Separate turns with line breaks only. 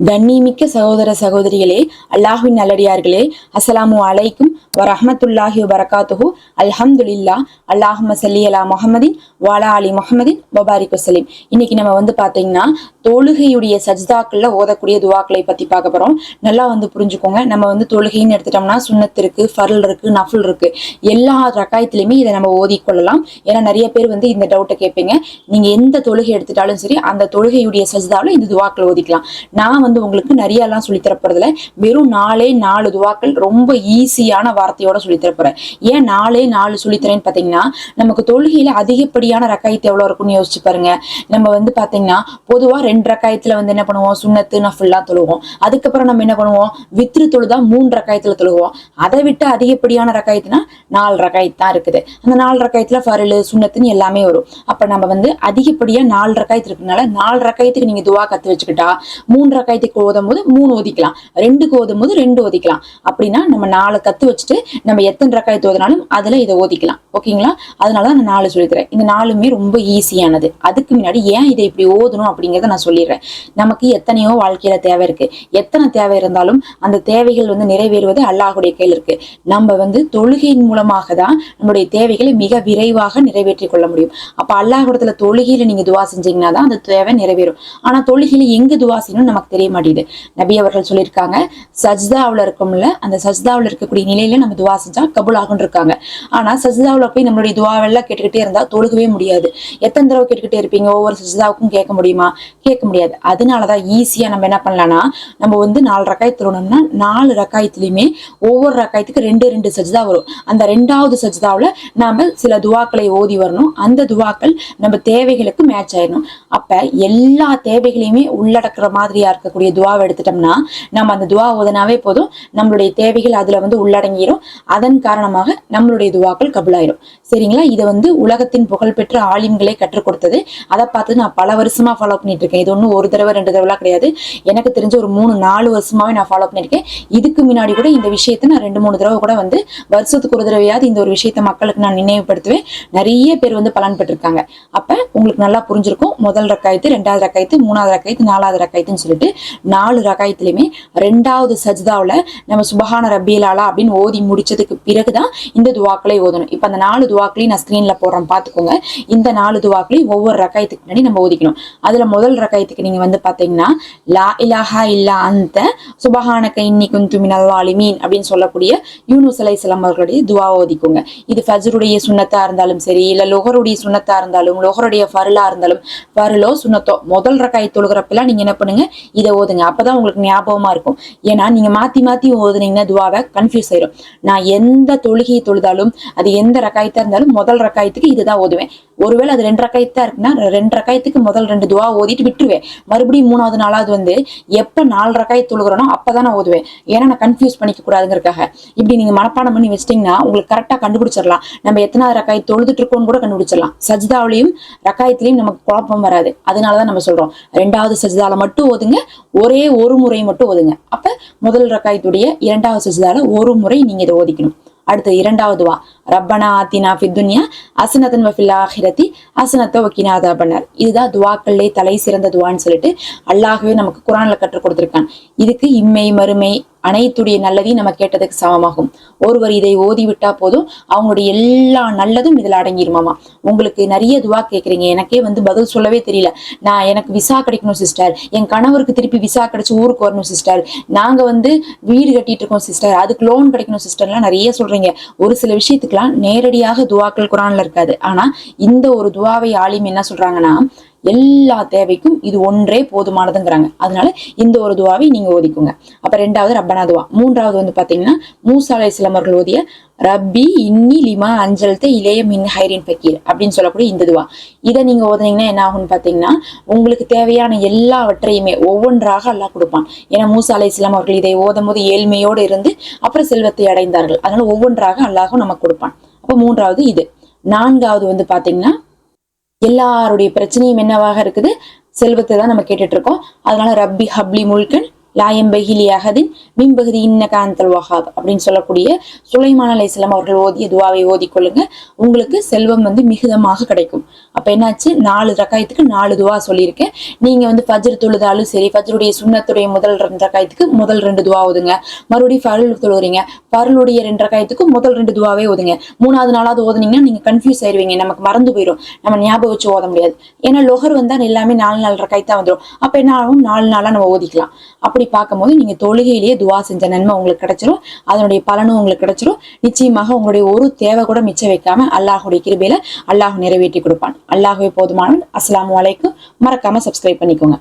கண்ணிமிக்க சகோதர சகோதரிகளே அல்லாஹின் நல்லடியார்களே அஸ்லாமு அலைக்கும் வரஹமத்துல்லாஹி வரகாத்துஹு அல்ஹம்துலில்லா அல்லாஹும சல்லி அலா முகமதின் வாலா அலி முகமதின் வபாரிக் வசலிம் இன்னைக்கு நம்ம வந்து பார்த்தீங்கன்னா தொழுகையுடைய சஜ்தாக்கள்ல ஓதக்கூடிய துவாக்களை பத்தி பார்க்க போறோம். நல்லா வந்து புரிஞ்சுக்கோங்க. நம்ம வந்து தொழுகைன்னு எடுத்துட்டோம்னா சுண்ணத்து இருக்கு ஃபரல் இருக்கு நஃபுல் இருக்கு. எல்லா ரக்காயத்திலையுமே இதை நம்ம ஓதிக்கொள்ளலாம் ஏன்னா நிறைய பேர் வந்து இந்த டவுட்டை கேட்பீங்க. நீங்க எந்த தொழுகை எடுத்துட்டாலும் சரி அந்த தொழுகையுடைய சஜ்தாவில் இந்த துவாக்களை ஓதிக்கலாம். நான் வந்து உங்களுக்கு நிறைய எல்லாம் சொல்லி தரப்போறதுல வெறும் நாலே நாலு துவாக்கள் ரொம்ப ஈஸியான வார்த்தையோட சொல்லித்தரப்போறேன் ஏன் நாலே நாலு சொல்லித்தரேன்னு பார்த்தீங்கன்னா நமக்கு தொழுகையில அதிகப்படியான ரக்காயத்து எவ்வளோ இருக்கும்னு யோசிச்சு பாருங்க. நம்ம வந்து பார்த்தீங்கன்னா பொதுவாக ரெண்டு ரக்காயத்தில் வந்து என்ன பண்ணுவோம்? சுண்ணத்து நஃபுல்லா தொழுவோம். அதுக்கப்புறம் நம்ம என்ன பண்ணுவோம்? வித்ரு தொழுதா மூணு ரக்காயத்தில் தொழுவோம். அதை விட்டு அதிகப்படியான ரக்காயத்துனா நாலு ரக்காயத்து தான் இருக்குது. அந்த நாலு ரக்காயத்தில் ஃபருள் சுண்ணத்துன்னு எல்லாமே வரும். அப்போ நம்ம வந்து அதிகப்படியாக நாலு ரக்காயத்து இருக்கிறதுனால நாலு ரக்காயத்துக்கு நீங்க துவா கற்று வச்சுக்கிட்டா மூணு ரக்காயத்துக்கு ஓதும் போது மூணு ஒதிக்கலாம். ரெண்டுக்கு ஓதும் போது ரெண்டு ஒதிக்கலாம். அப்படின்னா நம்ம நாலு கத்து வச்சுட்டு நம்ம எத்தனை ரக்காயத்து ஓதினாலும் அதுல இதை ஓதிக்கலாம். ஓகேங்களா? அதனால தான் நான் நாலு சொல்லித்தரேன். இந்த நாலுமே ரொம்ப ஈஸியானது. அதுக்கு முன்னாடி ஏன் இதை இப்படி ஓதணும் அப்படிங்கிறத நான் சொல்லிடுறேன். நமக்கு எத்தனையோ வாழ்க்கையில தேவை இருக்கு. எத்தனை தேவை இருந்தாலும் அந்த தேவைகள் வந்து நிறைவேறுவது அல்லாஹுடைய கையில் இருக்கு. நம்ம வந்து தொழுகையின் மூலமாக தான் நம்மளுடைய தேவைகளை மிக விரைவாக நிறைவேற்றி கொள்ள முடியும். அப்ப அல்லாஹுடத்துல தொழுகையில நீங்க துவா செஞ்சீங்கன்னா தான் அந்த தேவை நிறைவேறும். ஆனா தொழுகையில எங்க துவா செய்யணும் நமக்கு தெரிய மாட்டேது நபி அவர்கள் சொல்லியிருக்காங்க சஜ்தாவில் இருக்கும்ல அந்த சஜ்தாவில் இருக்கக்கூடிய நிலையில நம்ம துவா செஞ்சா கபுல் ஆகும் இருக்காங்க. ஆனா சஜ்தாவில் போய் நம்மளுடைய துவாவெல்லாம் கேட்டுக்கிட்டே இருந்தா தொழுகவே முடியாது. எத்தனை தடவை கேட்டுக்கிட்டே இருப்பீங்க ஒவ்வொரு சஜ்தாவுக்கும் கேட்க முடியுமா? கேட்க முடியாது. அதனாலதான் ஈஸியா நம்ம என்ன பண்ணலாம்னா நம்ம வந்து நாலு ரக்காய் தொழணும்னா நாலு ரக்காயத்துலயுமே ஒவ்வொரு ரக்காயத்துக்கு ரெண்டு ரெண்டு சஜ்தா வரும். அந்த ரெண்டாவது சஜ்தாவில் நாம சில துவாக்களை ஓதி வரணும். அந்த துவாக்கள் நம்ம தேவைகளுக்கு மேட்ச் ஆயிடணும். அப்ப எல்லா தேவைகளையுமே உள்ளடக்குற மாதிரியா சொல்லக்கூடிய துவாவை எடுத்துட்டோம்னா நம்ம அந்த துவா ஓதனாவே போதும். நம்மளுடைய தேவைகள் அதுல வந்து உள்ளடங்கிடும் அதன் காரணமாக நம்மளுடைய துவாக்கள் கபுலாயிரும். சரிங்களா? இதை வந்து உலகத்தின் புகழ்பெற்ற ஆலிம்களே கற்றுக் கொடுத்தது. அதை பார்த்து நான் பல வருஷமா ஃபாலோ பண்ணிட்டு இருக்கேன். இது ஒன்றும் ஒரு தடவை ரெண்டு தடவைலாம் கிடையாது. எனக்கு தெரிஞ்ச ஒரு மூணு நாலு வருஷமாவே நான் ஃபாலோ பண்ணியிருக்கேன் இதுக்கு முன்னாடி கூட இந்த விஷயத்தை நான் ரெண்டு மூணு தடவை கூட வந்து வருஷத்துக்கு ஒரு தடவையாவது இந்த ஒரு விஷயத்தை மக்களுக்கு நான் நினைவுபடுத்துவேன். நிறைய பேர் வந்து பலன் பெற்றிருக்காங்க அப்ப உங்களுக்கு நல்லா புரிஞ்சிருக்கும். முதல் ரக்காயத்து ரெண்டாவது ரக்காயத்து மூணாவது ரக்காயத்து நாலாவது ரக்காயத்துன்னு சொல்லிட்டு நாலு ரகாயத்துலையுமே ரெண்டாவது சஜ்தாவுல நம்ம சுபஹான ரபியலாலா அப்படின்னு ஓதி முடிச்சதுக்கு பிறகுதான் இந்த துவாக்களை ஓதணும். இப்போ அந்த நாலு துவாக்களையும் நான் ஸ்க்ரீனில் போடுறேன் பார்த்துக்கோங்க இந்த நாலு துவாக்களையும் ஒவ்வொரு ரகாயத்துக்கு முன்னாடி நம்ம ஓதிக்கணும். அதில் முதல் ரகாயத்துக்கு நீங்கள் வந்து பார்த்தீங்கன்னா லா இலாஹா இல்லா அந்த சுபஹானக்க இன்னி குந்து மினல் வாலிமீன் அப்படின்னு சொல்லக்கூடிய யூனுஸ் அலைஹிஸ்ஸலாம் அவர்களுடைய துவா ஓதிக்கோங்க. இது ஃபஜருடைய சுன்னத்தா இருந்தாலும் சரி இல்லை லொஹருடைய சுன்னத்தா இருந்தாலும் லொஹருடைய ஃபருளா இருந்தாலும் ஃபருளோ சுண்ணத்தோ முதல் ரக்காய் தொழுகிறப்பெல்லாம் நீங்கள் என்ன பண்ணுங்க இதை ஓதுங்க. அப்பதான் உங்களுக்கு ஞாபகமா இருக்கும். ஏன்னா நீங்க மாத்தி மாத்தி ஓதுனீங்கன்னா துவாவை கன்ஃபியூஸ் ஆயிரும். நான் எந்த தொழுகையை தொழுதாலும் அது எந்த ரக்காயத்தா இருந்தாலும் முதல் ரக்காயத்துக்கு இதுதான் ஓதுவேன். ஒருவேளை அது ரெண்டு ரக்காயத்தா இருக்குன்னா ரெண்டு ரக்காயத்துக்கு முதல் ரெண்டு துவா ஓதிட்டு விட்டுருவேன். மறுபடியும் மூணாவது நாளாவது வந்து எப்போ நாலு ரக்காய் தொழுகிறனோ அப்பதான் நான் ஓதுவேன். ஏன்னா நான் கன்ஃபியூஸ் பண்ணிக்க கூடாதுங்கிறக்காக இப்படி நீங்க மனப்பாடம் பண்ணி வச்சிட்டிங்கன்னா உங்களுக்கு கரெக்டாக கண்டுபிடிச்சிடலாம். நம்ம எத்தனாவது ரக்காய் தொழுதுட்டு இருக்கோம்னு கூட கண்டுபிடிச்சிடலாம். சஜிதாவிலையும் ரக்காயத்திலையும் நமக்கு குழப்பம் வராது. அதனாலதான் நம்ம சொல்றோம். ரெண்டாவது சஜிதால மட்டும் ஓதுங்க. ஒரே ஒரு முறை மட்டும் ஓதுங்க. அப்போ முதல் ரக்காயத்துடைய இரண்டாவது சஜ்தால ஒரு முறை நீங்க இதை ஓதிக்கணும். அடுத்து இரண்டாவது வா. ரப்பனா ஆத்தினா ஃபித்துன்யா அசனத்தன் வஃபில் ஆஹிரத்தி அசனத்த வக்கினாதா பண்ணார். இதுதான் துவாக்கள்லே தலை சிறந்த துவான்னு சொல்லிட்டு அல்லாகவே நமக்கு குரான்ல கற்றுக் கொடுத்திருக்கான். இதுக்கு இம்மை மறுமை அனைத்துடைய நல்லதையும் நம்ம கேட்டதுக்கு சமமாகும். ஒருவர் இதை ஓதிவிட்டா போதும் அவங்களுடைய எல்லா நல்லதும் இதில் அடங்கிருமாமா. உங்களுக்கு நிறைய துவா கேட்குறீங்க எனக்கே வந்து பதில் சொல்லவே தெரியல. நான் எனக்கு விசா கிடைக்கணும் சிஸ்டர் என் கணவருக்கு திருப்பி விசா கிடைச்சி ஊருக்கு வரணும் சிஸ்டர் நாங்கள் வந்து வீடு கட்டிட்டு இருக்கோம் சிஸ்டர் அதுக்கு லோன் கிடைக்கணும் சிஸ்டர்லாம் நிறைய சொல்றீங்க. ஒரு சில விஷயத்துக்கெல்லாம் நேரடியாக துவாக்கள் குரான்ல இருக்காது. ஆனா இந்த ஒரு துவாவை ஆலிம் என்ன சொல்றாங்கன்னா எல்லா தேவைக்கும் இது ஒன்றே போதுமானதுங்கிறாங்க. அதனால இந்த ஒரு துவாவை நீங்க ஓதிக்குங்க. அப்ப ரெண்டாவது ரப்பனா துவா. மூன்றாவது வந்து பாத்தீங்கன்னா மூசாலை சிலமர்கள் அவர்கள் ஓதிய ரப்பி இன்னி லிமா அஞ்சல்த இளைய மின் ஹைரின் பக்கீர் அப்படின்னு சொல்லக்கூடிய இந்த துவா. இதை நீங்க ஓதுனீங்கன்னா என்ன ஆகும்னு பாத்தீங்கன்னா உங்களுக்கு தேவையான எல்லாவற்றையுமே ஒவ்வொன்றாக அல்லாஹ் கொடுப்பான். ஏன்னா மூசா இஸ்லாம் அவர்கள் இதை ஓதும் போது ஏழ்மையோடு இருந்து அப்புறம் செல்வத்தை அடைந்தார்கள். அதனால ஒவ்வொன்றாக அல்லாஹும் நமக்கு கொடுப்பான். அப்போ மூன்றாவது இது. நான்காவது வந்து பாத்தீங்கன்னா எல்லாருடைய பிரச்சனையும் என்னவாக இருக்குது? செல்வத்தை தான் நம்ம கேட்டுட்டு இருக்கோம். அதனால ரப்பி ஹப்லி முல்கன் லாயம் பகிலி அகதின் மின்பகுதி இன்ன வஹாப் அப்படின்னு சொல்லக்கூடிய சுலைமான் அலைஹிஸ்ஸலாம் அவர்கள் ஓதிய துவாவை ஓதிக்கொள்ளுங்க உங்களுக்கு செல்வம் வந்து மிகுதமாக கிடைக்கும். அப்ப என்னாச்சு? நாலு ரக்காயத்துக்கு நாலு துவா சொல்லியிருக்கேன். நீங்க வந்து ஃபஜ்ர் தொழுதாலும் சரி ஃபஜ்ருடைய சுண்ணத்துடைய முதல் ரெண்டு ரக்காயத்துக்கு முதல் ரெண்டு துவா ஓதுங்க. மறுபடியும் ஃபருள் தொழுகிறீங்க ஃபருளுடைய ரெண்டு ரக்காயத்துக்கு முதல் ரெண்டு துவாவே ஓதுங்க. மூணாவது நாளாவது ஓதுனீங்கன்னா நீங்க கன்ஃபியூஸ் ஆயிருவீங்க. நமக்கு மறந்து போயிடும் நம்ம ஞாபகம் வச்சு ஓத முடியாது. ஏன்னா லொகர் வந்தா எல்லாமே நாலு நாலு ரக்காய் தான் வந்துடும் அப்ப என்ன ஆகும்? நாலு நாளா நம்ம ஓதிக்கலாம். அப்படி பார்க்கும்போது நீங்க தொழுகையிலேயே துவா செஞ்ச நன்மை உங்களுக்கு கிடைச்சிரும். அதனுடைய பலனும் உங்களுக்கு கிடைச்சிரும். நிச்சயமாக உங்களுடைய ஒரு தேவை கூட மிச்சம் வைக்காம அல்லாஹுடைய கிருபையில அல்லாஹ் நிறைவேற்றி கொடுப்பான். அல்லாஹுவே போதுமானவன். அஸ்லாம் அலைக்கும். மறக்காம சப்ஸ்கிரைப் பண்ணிக்கோங்க.